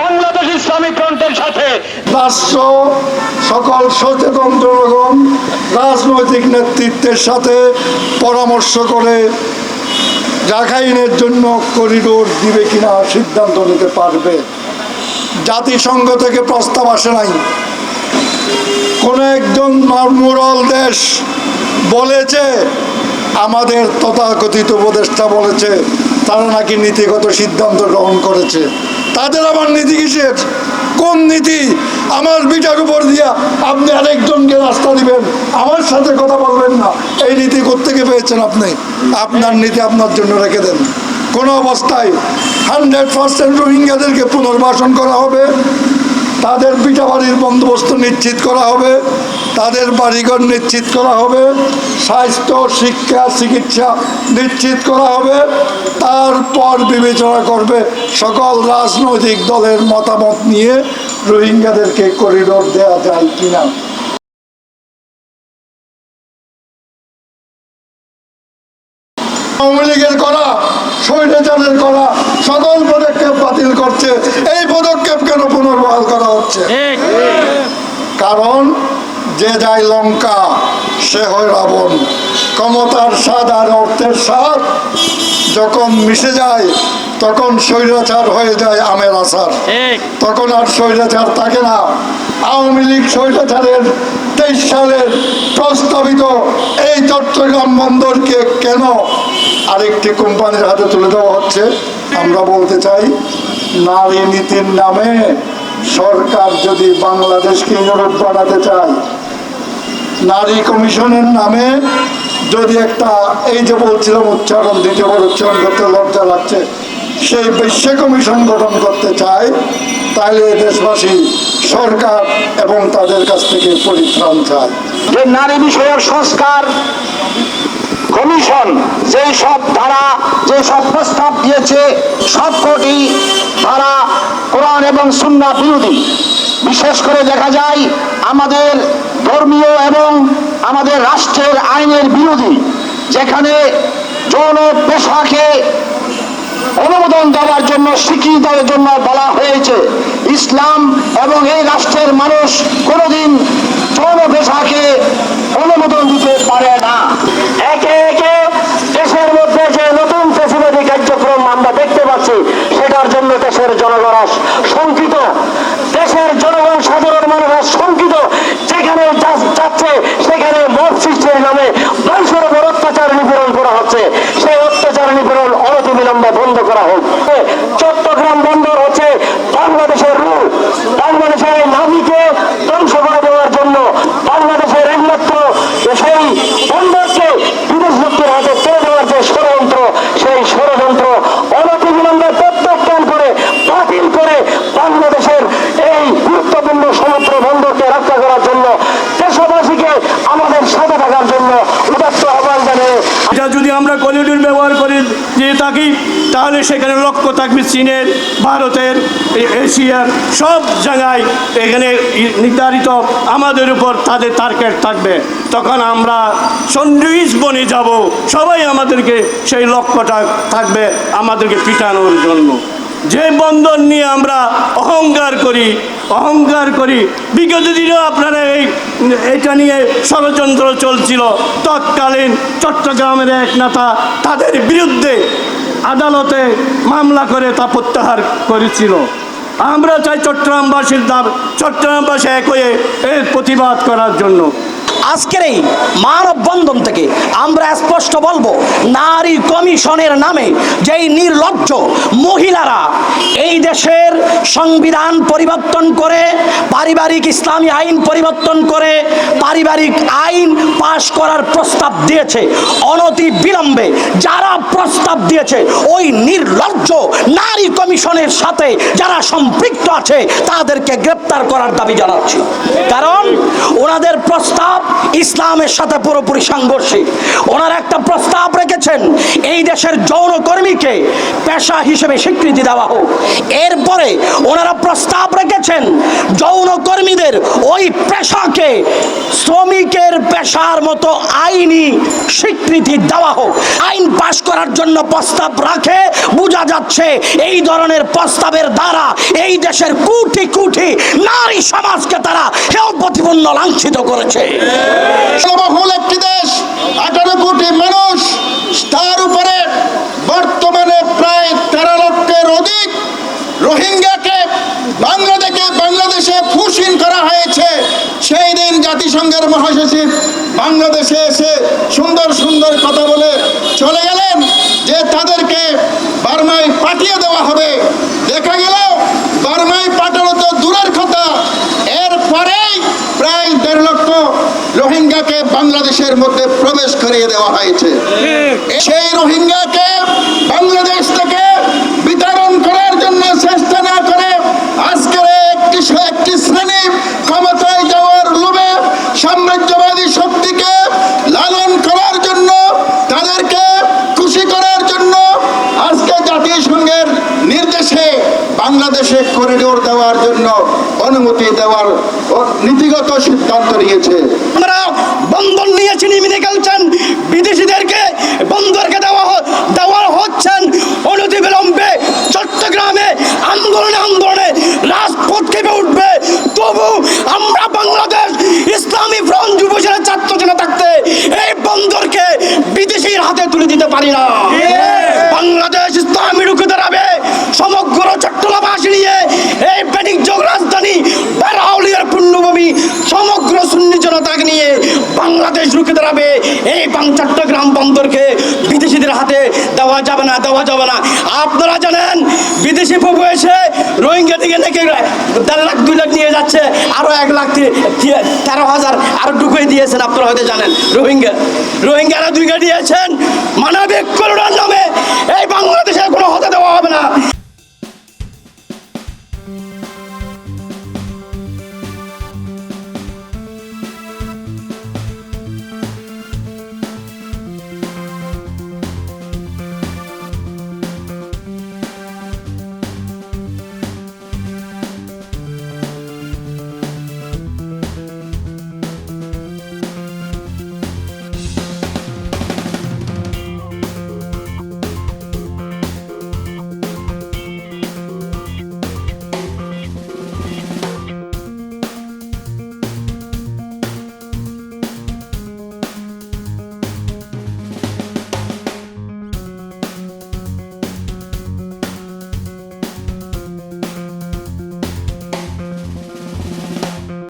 বাংলাদেশ ইসলামী ফ্রন্টের সাথে। রাষ্ট্র, সকল সচেতন জনগণ রাজনৈতিক নেতৃত্বের সাথে পরামর্শ করে রাখাইনের জন্য করিডোর দিবে কিনা সিদ্ধান্ত নিতে পারবে। জাতিসংঘ থেকে প্রস্তাব আসে নাই। কোনো একজন মোরল দেশ বলেছে, আমাদের তথাকথিত উপদেষ্টা বলেছে, তারা নাকি নীতিগত সিদ্ধান্ত গ্রহণ করেছে। তাদের আমার নীতি কিসের? কোন নীতি? আমার বিটার উপর দিয়া আপনি আরেকজনকে রাস্তা দিবেন। আমার সাথে কথা বলবেন না। এই নীতি কোথেকে পেয়েছেন আপনি? আপনার নীতি আপনার জন্য রেখে দেন। কোনো অবস্থায় হান্ড্রেড পার্সেন্ট রোহিঙ্গাদেরকে পুনর্বাসন করা হবে। তাদের পিঠা বাড়ির বন্দোবস্ত নিশ্চিত করা হবে, তাদের বাড়িঘর নিশ্চিত করা হবে, স্বাস্থ্য, শিক্ষা, চিকিৎসা নিশ্চিত করা হবে, তারপর বিবেচনা করবে সকল রাজনৈতিক দলের মতামত নিয়ে রোহিঙ্গাদেরকে করিডোর দেওয়া যায় কিনা। আওয়ামী লীগের করা, স্বৈরাচারের করা সকল পদক্ষেপ বাতিল করছে এই পদক্ষেপ কেন পুনর্বহাল করা হচ্ছে কারণ যে যায় লঙ্কা সে হয় রাবণ। ক্ষমতার স্বাদ আর অর্থের স্বাদ যখন মিশে যায় তখন স্বৈরাচার হয়ে যায় আমের আসার তখন আর স্বৈরাচার থাকে না। আওয়ামী লীগ স্বৈরাচারের তেইশ সালের প্রস্তাবিত এই চট্টগ্রাম বন্দরকে কেন আরেকটি কোম্পানির হাতে তুলে দেওয়া হচ্ছে? আমরা বলতে চাই নারী নীতির নামে সরকার যদি বাংলাদেশকে ইউরোপ বানাতে চায়, নারী কমিশনের নামে যদি একটা, এই যে বলছিলাম উচ্চারণ দ্বিতীয়বার উচ্চারণ করতে লজ্জা লাগছে, সেই বিশ্ব কমিশন গঠন করতে চায় তাহলে দেশবাসী সরকার এবং তাদের কাছ থেকে পরিত্রাণ চায়। যে নারী বিষয়ক সংস্কার কমিশন, যেই সব ধারা যে সব প্রস্তাব দিয়েছে, সবকটি ধারা কোরআন এবং সুন্না বিরোধী। বিশেষ করে দেখা যায়, আমাদের ধর্মীয় এবং আমাদের রাষ্ট্রের আইনের বিরোধী, যেখানে যৌন পেশাকে অনুমোদন দেওয়ার জন্য, স্বীকৃতি জন্য বলা হয়েছে, ইসলাম এবং এই রাষ্ট্রের মানুষ কোনোদিন যৌন পেশাকে অনুমোদন দিতে পারে না। একে একে দেশের মধ্যে যে নতুন ফেসিলিটি কার্যক্রম আমরা দেখতে পাচ্ছি সেটার জন্য দেশের জনগণ আজ শঙ্কিত দেশের জনগণ সাধারণ মানুষ আজ শঙ্কিত যেখানে যা- যাচ্ছে সেখানে মত সৃষ্টির নামে মানুষের উপর অত্যাচার নিপীড়ন করা হচ্ছে সেই অত্যাচার নিপীড়ন অনতিবিলম্বে বন্ধ করা হোক চট্টগ্রাম বন্দর হচ্ছে বাংলাদেশের রূপ বাংলাদেশের এই নাভিকে ধ্বংস করে দেওয়ার জন্য বাংলাদেশের একমাত্র সেই বন্দরকে বিদেশ শক্তির হাতে তুলে দেওয়ার যে ষড়যন্ত্র সেই ষড়যন্ত্র অনতিবিলম্বে প্রত্যাখ্যান করে বাতিল করে বাংলাদেশের এই গুরুত্বপূর্ণ সমুদ্র বন্দরকে রক্ষা করার জন্য দেশবাসীকে আমাদের সাথে থাকার জন্য উদাত্ত আহ্বান জানিয়ে এটা যদি আমরা ব্যবহার করে দিয়ে থাকি তাহলে সেখানে লক্ষ্য থাকবে চীনের, ভারতের এশিয়ার সব জায়গায় এখানে নির্ধারিত আমাদের উপর তাদের টার্গেট থাকবে। তখন আমরা সন্দেশ বনে যাব। সবাই আমাদেরকে সেই লক্ষ্যটা থাকবে আমাদেরকে পিটানোর জন্য। যে বন্ধন নিয়ে আমরা অহংকার করি অহংকার করি, বিগত দিনেও আপনারা এই, এটা নিয়ে ষড়যন্ত্র চলছিল। তৎকালীন চট্টগ্রামের এক নেতা তাদের বিরুদ্ধে আদালতে মামলা করে তা প্রত্যাহার করেছিল। আমরা চাই চট্টগ্রামবাসীর দাম চট্টগ্রামবাসী এক হয়ে এর প্রতিবাদ করার জন্য। আজকের এই মানববন্ধন থেকে আমরা স্পষ্ট বলব, নারী কমিশনের নামে যেই নির্লজ্জ মহিলারা এই দেশের সংবিধান পরিবর্তন করে, পারিবারিক ইসলামী আইন পরিবর্তন করে, পারিবারিক আইন পাশ করার প্রস্তাব দিয়েছে, অনতি বিলম্বে যারা প্রস্তাব দিয়েছে, ওই নির্লজ্জ নারী কমিশনের সাথে যারা সম্পৃক্ত আছে, তাদেরকে গ্রেপ্তার করার দাবি জানাচ্ছি। কারণ ওনাদের প্রস্তাব ইসলামের সাথে পুরোপুরি সাংঘর্ষিক। ওনারা একটা প্রস্তাব রেখেছেন, এই দেশের যৌনকর্মীকে পেশা হিসেবে স্বীকৃতি দেওয়া হোক। এরপরে ওনারা প্রস্তাব রেখেছেন, যৌনকর্মীদের ওই পেশাকে শ্রমিকের পেশার মতো আইনি স্বীকৃতি দেওয়া হোক। আইন পাশ করার জন্য প্রস্তাব রাখে, বোঝা যাচ্ছে এই ধরনের প্রস্তাবের দ্বারা এই দেশের কুটি কুটি নারী সমাজকে তারা হেয় প্রতিপন্ন লাঞ্ছিত করেছে। একটি দেশ আঠারো কোটি মানুষ তার উপরে বর্তমানে প্রায় তেরো লক্ষের অধিক রোহিঙ্গাকে বাংলাদেশে বাংলাদেশে ফুসিন করা হয়েছে সেই দিন জাতিসংঘের মহাসচিব বাংলাদেশে এসে সুন্দর সুন্দর কথা বলে চলে গেলেন যে তাদেরকে বার্মায় পাঠিয়ে দেওয়া হবে। দেখা গেল বার্মায় পাঠানো তো দূরের কথা। এরপরেই প্রায় দেড় লক্ষ রোহিঙ্গাকে বাংলাদেশের মধ্যে প্রবেশ করিয়ে দেওয়া হয়েছে। সেই রোহিঙ্গাকে বাংলাদেশ থেকে বিতরণ করার জন্য চেষ্টা না করে আজকের একটি একটি শ্রেণি ক্ষমতায় যাওয়ার লোভে সাম্রাজ্যবাদী শক্তিকে লালন করার জন্য তাদেরকে খুশি করার জন্য আজকে জাতিসংঘের নির্দেশে বাংলাদেশে করিডোর দেওয়ার জন্য অনুমতি দেওয়ার নীতিগত সিদ্ধান্ত নিয়েছে। আমরা বন্দর নিয়েছি নিমিনে গেলছেন। বিদেশিদেরকে বন্দরকে দেওয়া দেওয়া হচ্ছেন। অনতি বিলম্বে চট্টগ্রামে আন্দোলনে আন্দোলনে রাজপথ কেঁপে উঠবে। তবু আমরা বাংলাদেশ ইসলামী ফ্রন্ট যুব সেনার ছাত্র জেলা থাকতে এই বন্দরকে বিদেশির হাতে তুলে দিতে পারি না বাংলাদেশ ইসলামী রুখে দাঁড়াবে সমগ্র চট্টগ্রামবাসী নিয়ে এই বাণিজ্য রাজধানী বারাউলিয়ার পূর্ণভূমি সমগ্র সুন্নি জনতাকে নিয়ে বাংলাদেশ রুখে দাঁড়াবে। এই চট্টগ্রাম বন্দরকে বিদেশিদের হাতে দেওয়া যাবে না, দেওয়া যাবে না। আপনারা জানেন, বিদেশি প্রভু এসে রোহিঙ্গা দিকে নাকি দেড় লাখ, দুই লাখ নিয়ে যাচ্ছে, আরও এক লাখ তেরো হাজার আরও ঢুকিয়ে দিয়েছেন আপনারা হয়তো জানেন, রোহিঙ্গা। রোহিঙ্গারা দুই দিয়েছেন, মানবিক করুণার নামে। এই বাংলাদেশে কোনো হতে দেওয়া হবে না।